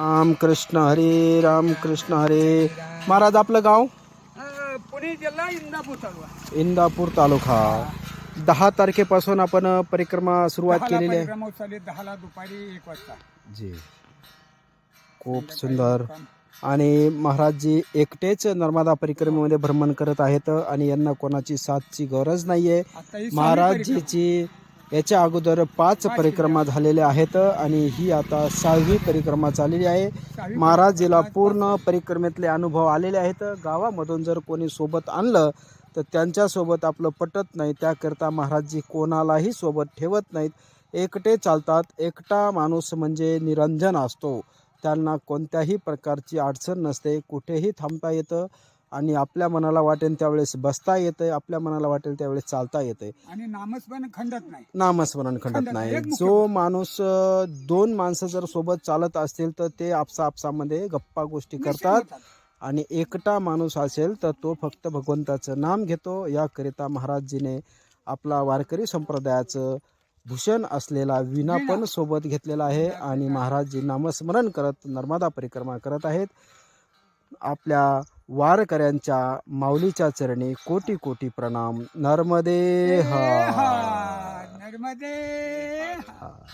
राम कृष्ण हरे राम कृष्ण हरे. महाराज आपलं गाव? पुणे जिल्हा इंदापूर तालुका. इंदापूर तालुका. दहा तारखेपासून आपण परिक्रमा सुरुवात केलेली आहे. दहाला दुपारी एक वाजता. जी. खूप सुंदर. आणि महाराजजी एकटेच नर्मदा परिक्रमेमध्ये भ्रमण करत आहेत आणि यांना कोणाची साथची गरज नाहीये. महाराजजीची याच्या अगोदर पाच परिक्रमा झालेल्या आहेत आणि ही आता सहावी परिक्रमा चाललेली आहे. सहावी महाराजजीला पूर्ण परिक्रमेतले अनुभव आलेले आहेत. गावामधून जर कोणी सोबत आणलं तर त्यांच्यासोबत आपलं पटत नाही. त्याकरता महाराजजी कोणालाही सोबत ठेवत नाहीत. एकटे चालतात. एकटा माणूस म्हणजे निरंजन असतो. त्यांना कोणत्याही प्रकारची अडचण नसते. कुठेही थांबता येतं. आणि आपल्या मनाला वाटेल त्यावेळेस बसता येतं आपल्या मनाला वाटेल त्यावेळेस चालता येतं आणि नामस्मरण खंडत नाही. नामस्मरण खंडत नाही. जो माणूस दोन माणसं जर सोबत चालत असतील तर ते आपसा आपसामध्ये गप्पा गोष्टी करतात. आणि एकटा माणूस असेल तर तो फक्त भगवंताचं नाम घेतो. याकरिता महाराजजीने आपला वारकरी संप्रदायाचं भूषण असलेला विणा पण सोबत घेतलेला आहे. आणि महाराजजी नामस्मरण करत नर्मदा परिक्रमा करत आहेत. आपल्या वारकऱ्यांच्या माऊलीच्या चरणी कोटी कोटी प्रणाम. नर्मदे हा. नर्मदे हा.